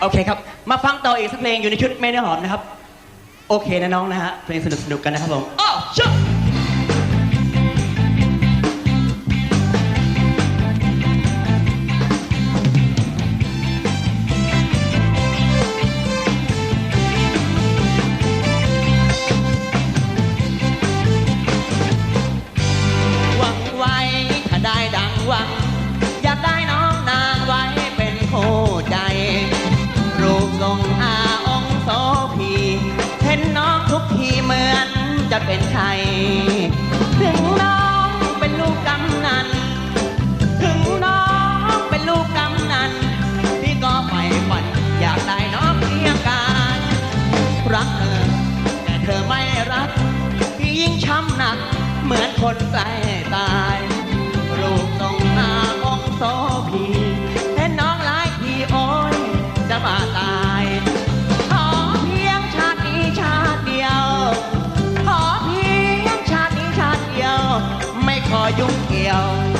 โอเคครับ มาฟังต่ออีกสักเพลงอยู่ในชุดเมเนื้อหอมนะครับ โอเคนะน้องนะฮะ เพลงสนุกสนุกๆกันนะครับผมอ้าวชึบ จะเป็นใคร ถึงน้องเป็นลูกกำนัน ถึงน้องเป็นลูกกำนัน พี่ก็ใฝ่ฝันอยากได้น้องเพียงการรักเธอแต่เธอไม่รัก พี่ยิ่งช้ำหนัก เหมือนคนใกล้ตาย ไม่ข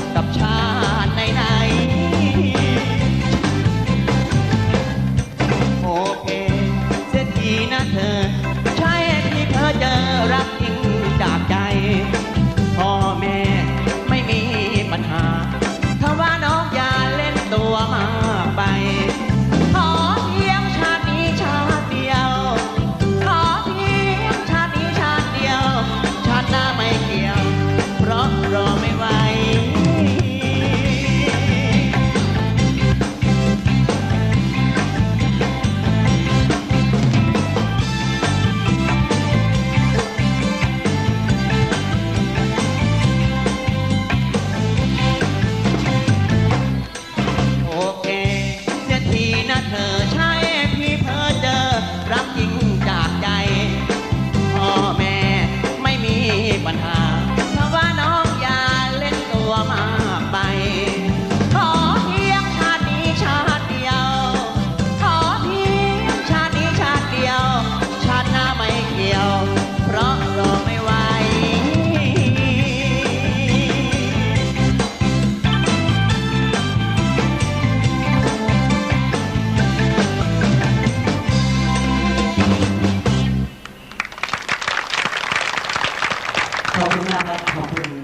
Mau kenal.